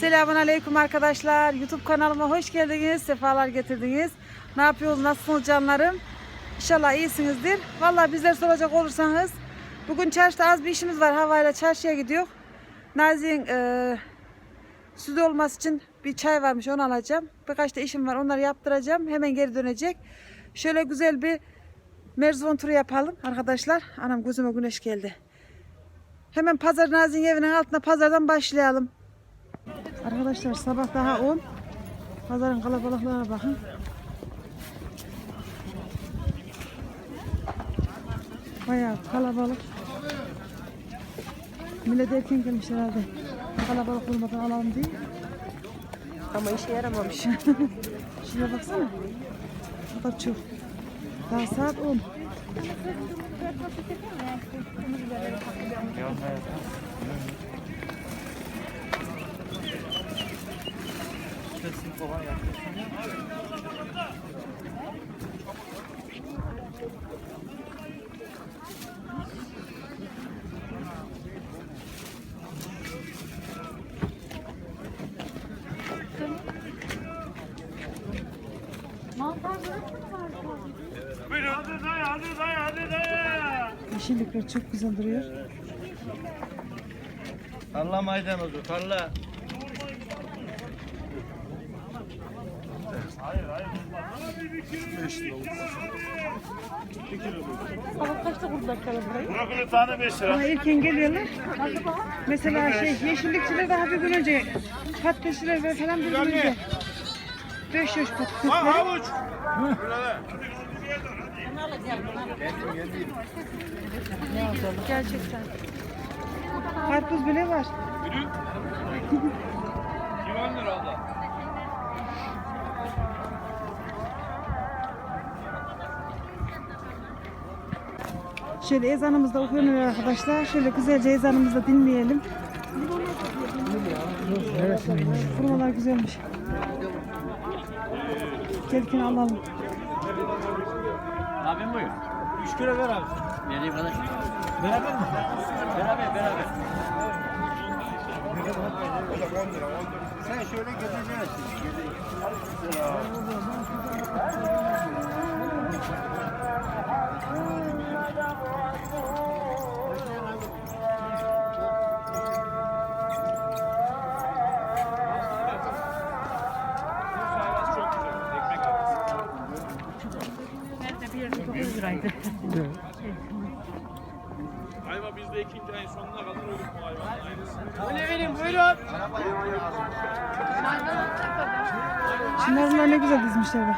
Selamun Aleyküm arkadaşlar. YouTube kanalıma hoş geldiniz. Sefalar getirdiniz. Ne yapıyorsunuz? Nasılsınız canlarım? İnşallah iyisinizdir. Vallahi bizler soracak olursanız bugün çarşıda az bir işimiz var. Havayla çarşıya gidiyor. Nazi'nin e, sütü olması için bir çay varmış onu alacağım. Birkaç da işim var onları yaptıracağım. Hemen geri dönecek. Şöyle güzel bir Merzbon turu yapalım arkadaşlar. Anam gözüme güneş geldi. Hemen pazar Nazi'nin evinin altına pazardan başlayalım. Arkadaşlar sabah daha 10. Pazarın kalabalıklarına bakın. Bayağı kalabalık. Millet erken gelmiş herhalde. Kalabalık olmadan alalım diye. Ama işe yaramamış. Şuraya baksana. Bu da çok. Daha saat 10. Buyurun. Hadi dayı, hadi dayı, hadi dayı. Yeşillikler çok güzel duruyor. Tarla maydanozu, tarla. Hayır, hayır. Brokoli tane 5 lira. Ama erken geliyorlar. Mesela şey yeşillikçiler daha bir gün önce patatesçiler ve falan bir gün önce. 5 yaş Ha, patatesleri. havuç. Gerçekten. Karpuz bile var. Civan lira abla. Şöyle ezanımız da okunuyor arkadaşlar. Şöyle güzelce ezanımızı da dinleyelim. Kurmalar güzelmiş. Gelkini alalım. Abim buyur. 3 kilo ver abi. Vereyim kardeş. Beraber mi? Beraber, beraber. Sen şöyle gezeceksin. Ayva bizde ikinci ayın sonuna kadar ölür bu hayvan. Öyle verin buyurun. Şunlar bunlar ne güzel dizmişler bak.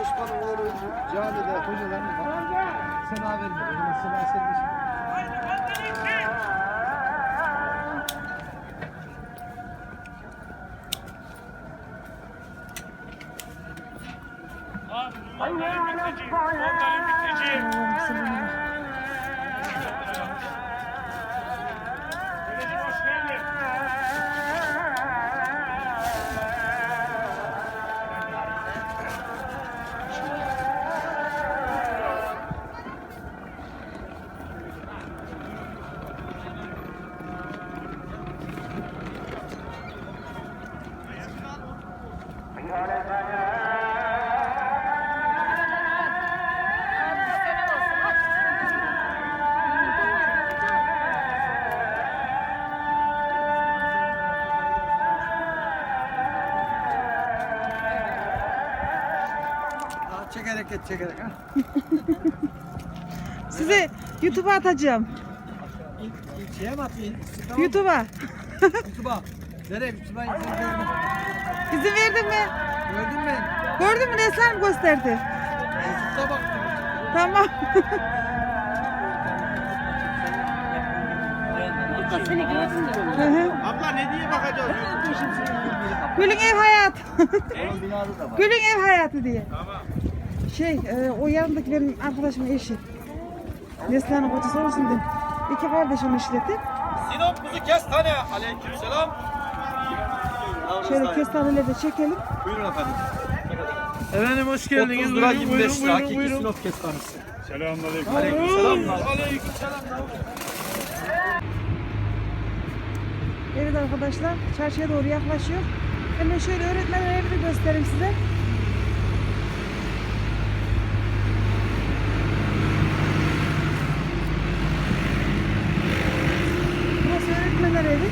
Osman'ın oğlu camide hocalarını bak. Sema vermiyor. Onun sema sermiş. Onların biteci. Onların Aa, Çekerek ha. Size YouTube'a atacağım. Şeye mi atayım? Tamam. YouTube'a. YouTube'a. Nereye YouTube'a izin verdim. İzin verdin mi? Gördün mü? Gördün mü? Neslihan gösterdi. YouTube'da baktım. Tamam. Hı hı. Abla ne diye bakacağız? Gül'ün ev hayat. Onun binada da var. Gül'ün ev hayatı diye. Şey, e, o yanındaki benim arkadaşımın eşi. Neslihan'ın kocası olsun dedim. İki kardeşim işletti. Sinop kuzu kestane. Aleykümselam. Şöyle kestaneleri de çekelim. Buyurun efendim. Efendim hoş geldiniz. 30 lira Buyurun, 25 buyurun, lira. Hakiki buyurun. Sinop kestanesi. Selamünaleyküm. Aleykümselam. Aleykümselam. Evet arkadaşlar çarşıya doğru yaklaşıyor. Hemen şöyle öğretmenler evini göstereyim size. Burası öğretmenler evi.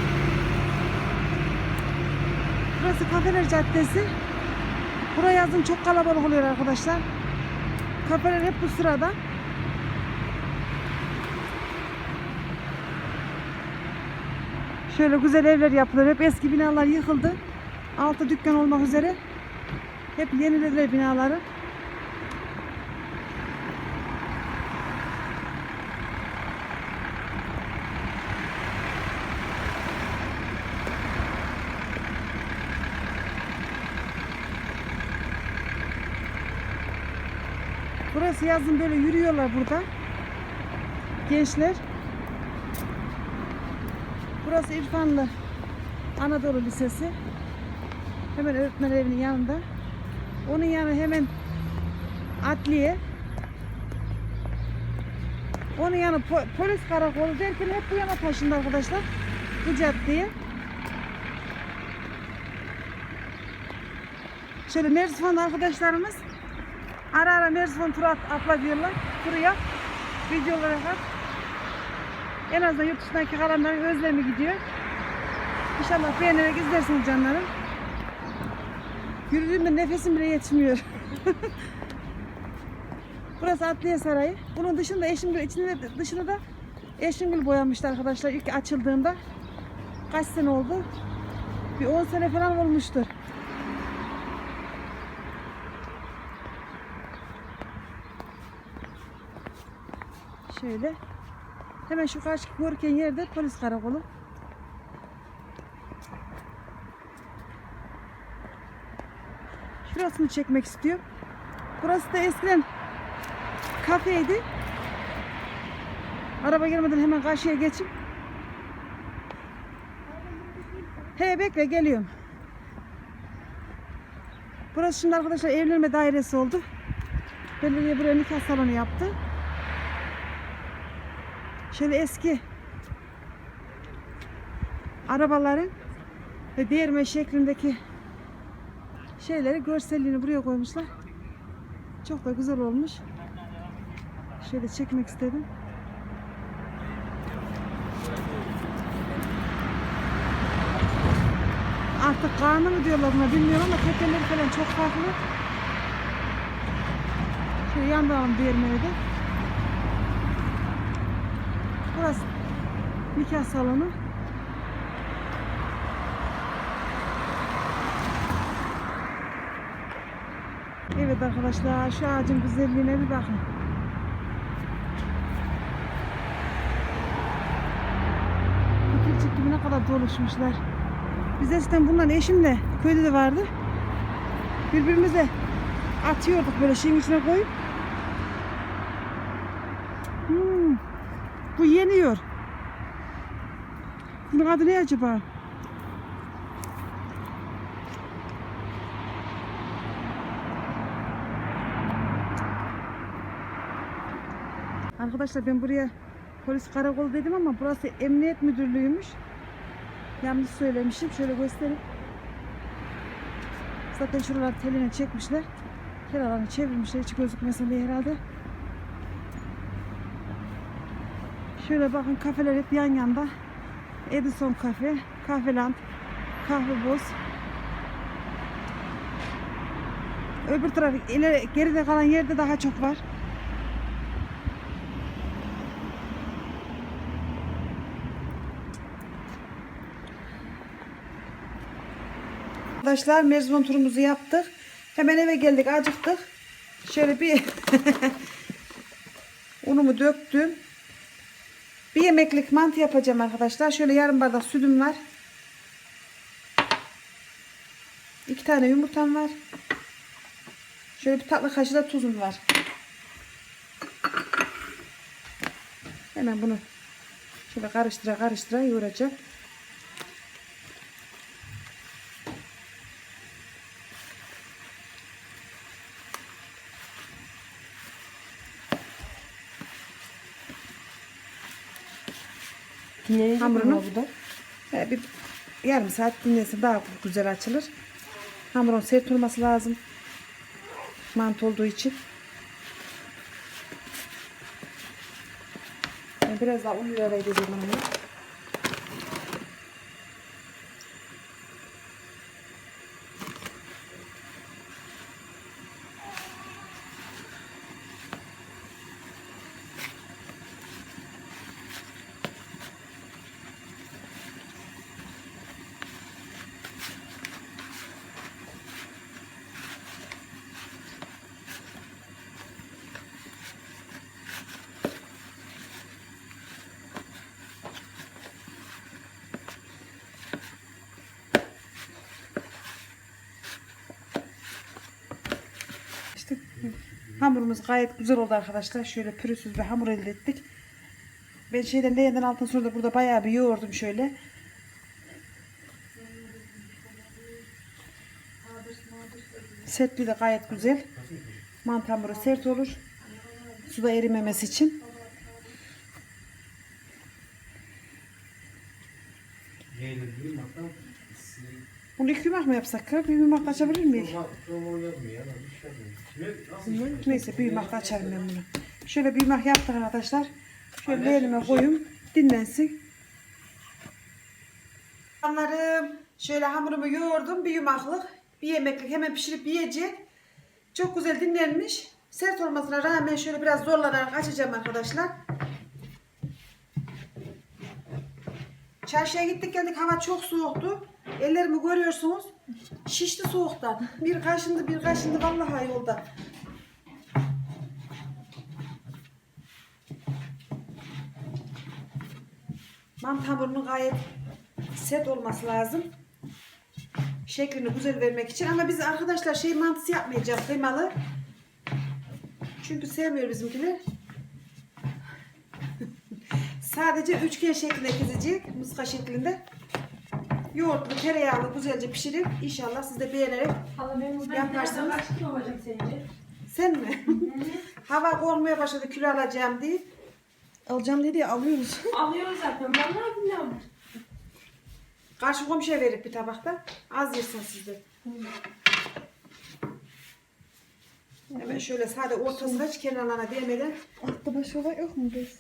Burası Kafeler Caddesi. Buraya yazın çok kalabalık oluyor arkadaşlar. Kafeler hep bu sırada. Şöyle güzel evler yapılır. Hep eski binalar yıkıldı. Altı dükkan olmak üzere. Hep yenilediler binaları. Burası yazın böyle yürüyorlar burada. Gençler. Burası İrfanlı Anadolu Lisesi. Hemen öğretmen evinin yanında. Onun yanı hemen adliye. Onun yanı po- polis karakolu derken hep bu yana taşındı arkadaşlar. Bu caddeye. Şöyle Merzifon'da arkadaşlarımız ara ara Merzifon turu at, diyorlar. Turu yap. Videolara at. En azından yurt dışındaki kalanların özlemi gidiyor. İnşallah beğenerek izlersiniz canlarım. Yürüdüğümde nefesim bile yetmiyor. Burası Adliye Sarayı. Bunun dışında Eşimgil, içinde de- dışını da Eşimgil boyamıştı arkadaşlar ilk açıldığında. Kaç sene oldu? Bir 10 sene falan olmuştur. Şöyle. Hemen şu karşı görürken yerde polis karakolu. Şurasını çekmek istiyorum. Burası da eskiden kafeydi. Araba gelmeden hemen karşıya geçip. He bekle geliyorum. Burası şimdi arkadaşlar evlenme dairesi oldu. Belediye buraya nikah salonu yaptı. Şöyle eski arabaların ve değirme şeklindeki şeyleri görselliğini buraya koymuşlar. Çok da güzel olmuş. Şöyle çekmek istedim. Artık kanı mı diyorlar buna bilmiyorum ama tekeleri falan çok farklı. Şöyle yandan değirmeni de. Burası nikah salonu. Evet arkadaşlar şu ağacın güzelliğine bir bakın. Kıtırcık gibi ne kadar doluşmuşlar. Biz eskiden bundan eşimle köyde de vardı. Birbirimize atıyorduk böyle şeyin içine koyup. Bu yeniyor. Bunun adı ne acaba? Arkadaşlar ben buraya polis karakolu dedim ama burası emniyet müdürlüğüymüş. Yanlış söylemişim. Şöyle göstereyim. Zaten şuralar teline çekmişler. Kenarlarını çevirmişler. Hiç gözükmesin diye herhalde. Şöyle bakın kafeler hep yan yanda. Edison Kafe, Kahveland, Kahve Boz. Öbür taraf ileri, geride kalan yerde daha çok var. Arkadaşlar merzbon turumuzu yaptık. Hemen eve geldik acıktık. Şöyle bir unumu döktüm. Bir yemeklik mantı yapacağım arkadaşlar. Şöyle yarım bardak sütüm var. İki tane yumurtam var. Şöyle bir tatlı kaşığı da tuzum var. Hemen bunu şöyle karıştıra karıştıra yoğuracağım. Hamurunu. He, bir yarım saat dinlensin daha güzel açılır. Hamurun sert olması lazım. Mantı olduğu için. Biraz daha un ilave edeceğim. Hamurumuz gayet güzel oldu arkadaşlar. Şöyle pürüzsüz bir hamur elde ettik. Ben şeyden leğenden altın sonra da burada bayağı bir yoğurdum şöyle. Sertliği de gayet güzel. Mantı hamuru sert olur. Suda erimemesi için. Bunu iki yumak mı yapsak? ya? Bir yumak açabilir miyiz? Neyse bir yumak açarım ben bunu. Şöyle bir yumak yaptık arkadaşlar. Şöyle elime koyayım. Dinlensin. Canlarım şöyle hamurumu yoğurdum. Bir yumaklık. Bir yemeklik hemen pişirip yiyecek. Çok güzel dinlenmiş. Sert olmasına rağmen şöyle biraz zorlanarak açacağım arkadaşlar. Çarşıya gittik geldik hava çok soğuktu. Ellerimi görüyorsunuz. Şişti soğuktan. Bir kaşındı bir kaşındı vallahi yolda. Mantı hamurunun gayet set olması lazım. Şeklini güzel vermek için. Ama biz arkadaşlar şey mantısı yapmayacağız kıymalı. Çünkü sevmiyor bizimkiler. Sadece üçgen şeklinde kesecek. Muska şeklinde. Yoğurtlu, tereyağlı güzelce pişirip inşallah siz de beğenerek Hala benim buradan Yaparsanız- kaç kilo olacak sence? sen mi? Hava korkmaya başladı kilo alacağım diye. Alacağım dedi ya alıyoruz. Alıyoruz zaten. Vallahi bilmiyorum. Karşı komşuya verip bir tabakta. Az yersin siz de. Hemen şöyle sade ortasına hiç kenarlarına değmeden. Altta başka olay yok mu biz?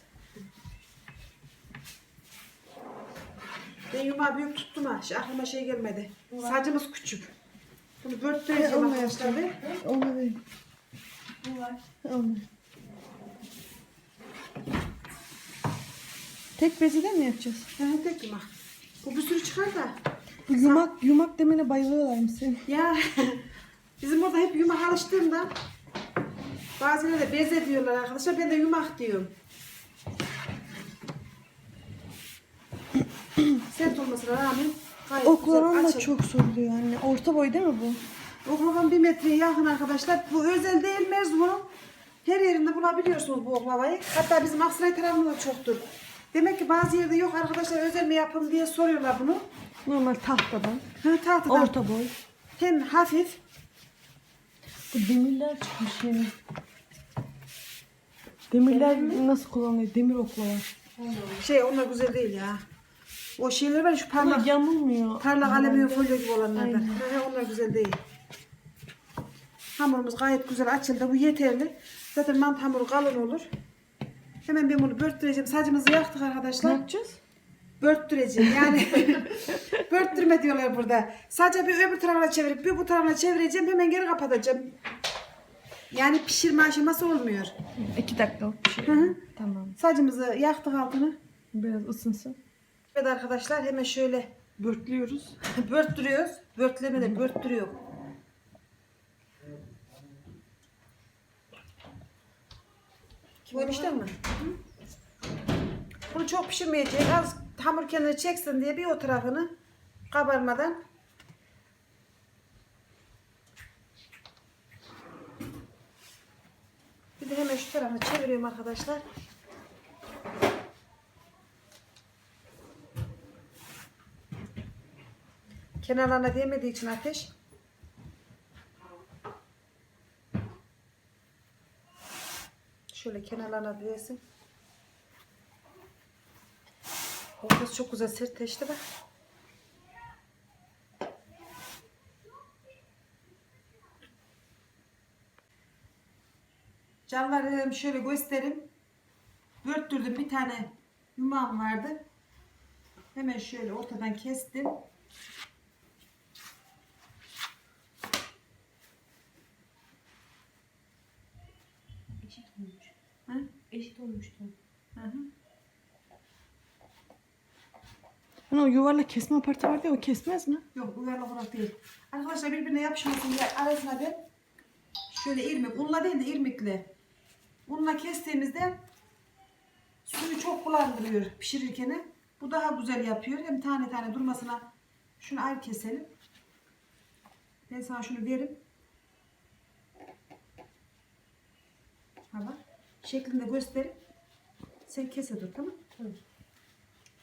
Ben yumağı büyük tuttum ha. Hiç aklıma şey gelmedi. Sacımız küçük. Bunu börttüreceğim olmuyor arkadaşlar ben. Ona değil. Bu var. Ona. Tek bezide mi yapacağız? Ha, tek yumak. Bu bir sürü çıkar da. Bu yumak yumak demene bayılıyorlar mı senin? Ya bizim orada hep yumak alıştığımda bazıları da beze diyorlar arkadaşlar. Ben de yumak diyorum. Sert olmasına rağmen gayet Oklavan güzel da açıldı. çok soruluyor anne. Orta boy değil mi bu? Oklavan bir metreye yakın arkadaşlar. Bu özel değil Merzbun'un. Her yerinde bulabiliyorsunuz bu oklavayı. Hatta bizim Aksaray tarafında da çoktur. Demek ki bazı yerde yok arkadaşlar özel mi yapın diye soruyorlar bunu. Normal tahtadan. Ha, tahtadan Orta boy. hem hafif Bu demirler çıkmış yeni. Demirler nasıl kullanılıyor? Demir oklava. şey onlar güzel değil ya. O şeyler var ya şu Ama parlak, yamulmuyor. parlak alüminyum folyo gibi olanlardan. Aynen. Onlar güzel değil. Hamurumuz gayet güzel açıldı. Bu yeterli. Zaten mantı hamuru kalın olur. Hemen ben bunu börttüreceğim. Sacımızı yaktık Ne arkadaşlar. yapacağız? Börttüreceğim yani. Börttürme diyorlar burada. Sadece bir öbür tarafına çevirip bir bu tarafına çevireceğim. Hemen geri kapatacağım. Yani pişirme aşaması olmuyor. İki dakikalık bir şey. Hı hı. Tamam. Sacımızı yaktık altını. Biraz ısınsın. Evet arkadaşlar hemen şöyle Börtlüyoruz. börttürüyoruz. Börtleme de börttürüyor. Kim işte mi? Bunu çok pişirmeyecek. Az hamur kenarı çeksin diye bir o tarafını kabarmadan Bir de hemen şu tarafını çeviriyorum arkadaşlar. Kenarlarına değmediği için ateş. Şöyle kenarlarına değsin. Ortası çok güzel sertleşti bak. Canlarım şöyle göstereyim. Börttürdüm bir tane yumağım vardı. Hemen şöyle ortadan kestim. Olmuş. Hı hı. Hani o yuvarlak kesme aparatı vardı ya o kesmez mi? Yok yuvarlak olarak değil. Arkadaşlar birbirine yapışmasın diye arasına ben şöyle irmik, unla değil de irmikle unla kestiğimizde suyu çok bulandırıyor pişirirken. Bu daha güzel yapıyor. Hem tane tane durmasına şunu ayrı keselim. Ben sana şunu veririm. Ha bak. Şeklinde gösterip sen kese dur tamam mı?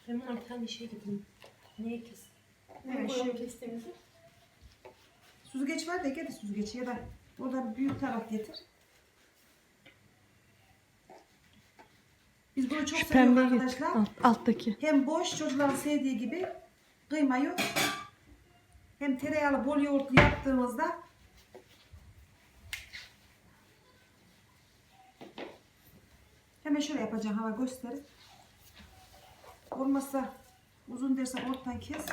Ben buna bir tane şey getirdim. Neye kes? Evet, Evet, şey- kestiğimizi. Süzgeç var da getir süzgeci ya da oradan büyük taraf getir. Biz bunu çok Şu seviyoruz getir. arkadaşlar. Alt, alttaki. Hem boş çocukların sevdiği gibi kıyma yok. Hem tereyağlı bol yoğurtlu yaptığımızda hemen şöyle yapacağım hava gösterin. Olmazsa uzun dersen ortadan kes.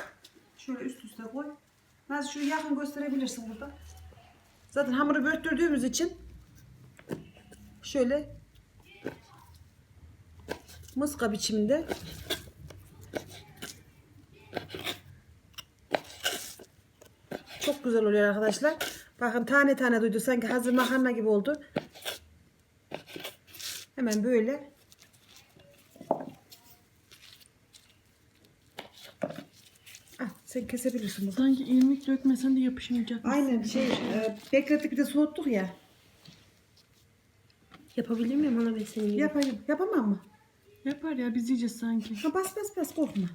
Şöyle üst üste koy. Nazlı şunu yakın gösterebilirsin burada. Zaten hamuru börttürdüğümüz için şöyle mıska biçiminde Çok güzel oluyor arkadaşlar. Bakın tane tane duydu. Sanki hazır makarna gibi oldu. Hemen böyle. Ah, sen kesebilirsin bunu. Sanki irmik dökmesen de yapışmayacak. Aynen şey e, beklettik bir de soğuttuk ya. Yapabilir miyim ana ben senin gibi? Yapayım. Yapamam mı? Yapar ya biz yiyeceğiz sanki. Ha, bas bas bas korkma.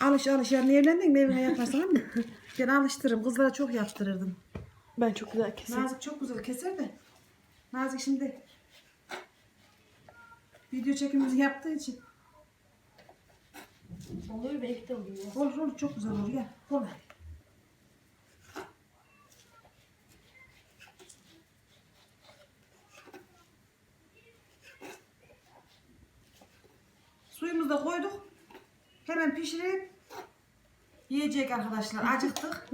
Alış alış yarın evlendin mi evine yaparsan ama ben alıştırırım. Kızlara çok yaptırırdım. Ben çok güzel keserim. Nazik çok güzel keser de. Nazik şimdi video çekimimizi yaptığı için Olur belki de olur ya. olur olur çok güzel olur ya. Kolay. Suyumuzu da koyduk. Hemen pişirip yiyecek arkadaşlar. Acıktık.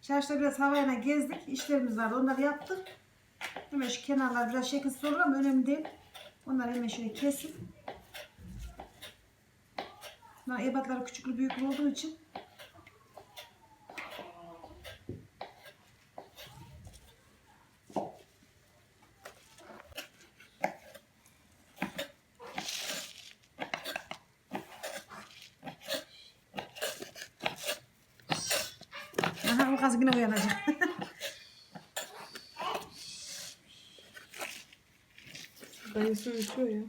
Çarşıda biraz havayla gezdik. İşlerimiz vardı. Onları yaptık. Hemen şu kenarlar biraz şekilsiz olur ama önemli değil. Onları hemen şöyle kesip. Bunlar ebatları küçüklü büyüklü olduğu için. Aha o kaz yine uyanacak. Dayısı uyutuyor ya.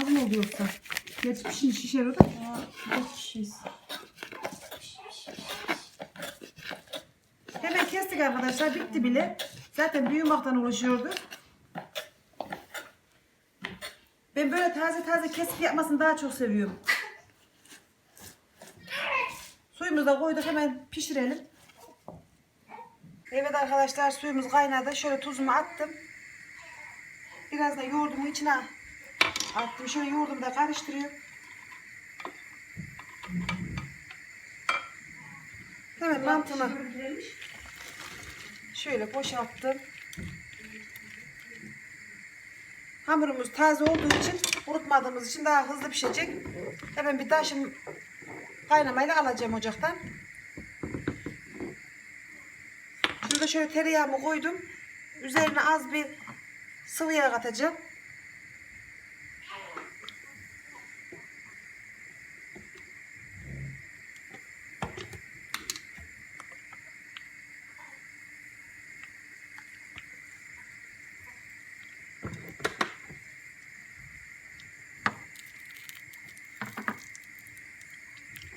Az mı oldu yoksa? Gerçi pişin şişer o da. Kaç kişiyiz? Hemen kestik arkadaşlar. Bitti bile. Zaten bir yumaktan oluşuyordu. Ben böyle taze taze kesip yapmasını daha çok seviyorum. Suyumuzu da koyduk. Hemen pişirelim. Evet arkadaşlar suyumuz kaynadı. Şöyle tuzumu attım. Biraz da yoğurdumu içine attım. Şöyle yoğurdumu da karıştırıyorum. Hemen mantını şöyle boşalttım. Hamurumuz taze olduğu için, kurutmadığımız için daha hızlı pişecek. Hemen bir taşım kaynamayla alacağım ocaktan. Şurada şöyle tereyağımı koydum. Üzerine az bir sıvı yağ katacağım.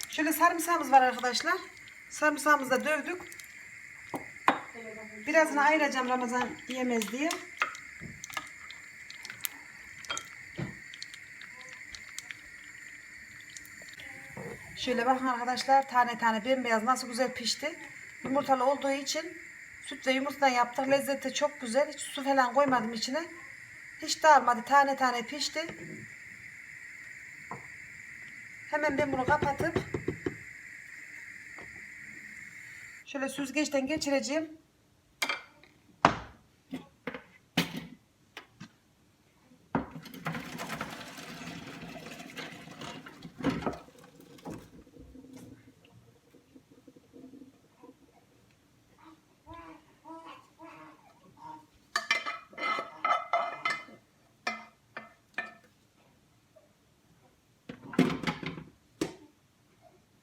Şöyle sarımsağımız var arkadaşlar. Sarımsağımızı da dövdük. Birazını ayıracağım Ramazan yemez diye. Şöyle bakın arkadaşlar tane tane bembeyaz nasıl güzel pişti. Yumurtalı olduğu için süt ve yumurtadan yaptık. Lezzeti çok güzel. Hiç su falan koymadım içine. Hiç dağılmadı. Tane tane pişti. Hemen ben bunu kapatıp şöyle süzgeçten geçireceğim.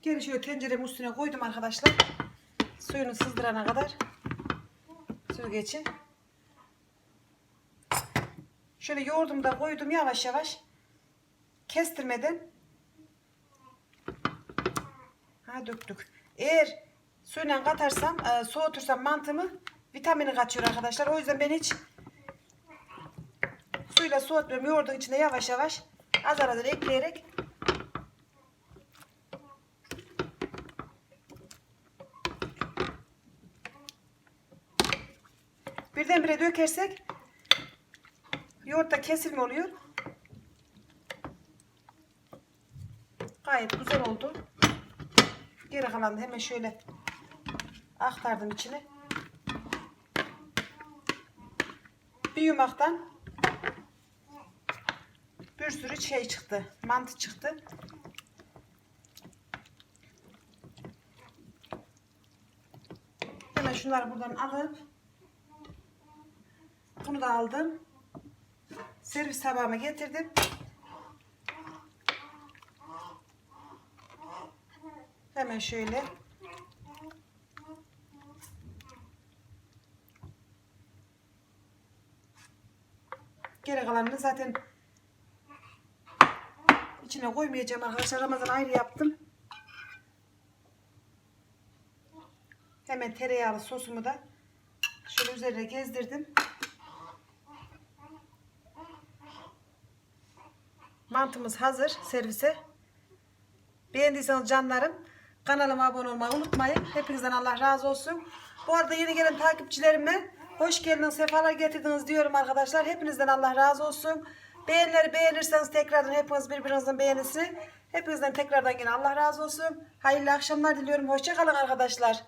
Geri şöyle tenceremin üstüne koydum arkadaşlar. Suyunu sızdırana kadar süzgeci. Şöyle yoğurdumu da koydum yavaş yavaş. Kestirmeden. Ha döktük. Eğer suyla katarsam, e, soğutursam mantımı vitamini kaçıyor arkadaşlar. O yüzden ben hiç suyla soğutmuyorum. Yoğurdun içine yavaş yavaş azar azar ekleyerek dökersek yoğurtta kesilme oluyor. Gayet güzel oldu. Geri kalan hemen şöyle aktardım içine. Bir yumaktan bir sürü şey çıktı. Mantı çıktı. Hemen şunları buradan alıp bunu da aldım. Servis tabağıma getirdim. Hemen şöyle. Geri kalanını zaten içine koymayacağım arkadaşlar. Ramazan ayrı yaptım. Hemen tereyağlı sosumu da şöyle üzerine gezdirdim. Mantımız hazır servise. Beğendiyseniz canlarım kanalıma abone olmayı unutmayın. Hepinizden Allah razı olsun. Bu arada yeni gelen takipçilerime hoş geldiniz, sefalar getirdiniz diyorum arkadaşlar. Hepinizden Allah razı olsun. Beğenileri beğenirseniz tekrardan hepiniz birbirinizin beğenisi. Hepinizden tekrardan yine Allah razı olsun. Hayırlı akşamlar diliyorum. Hoşçakalın arkadaşlar.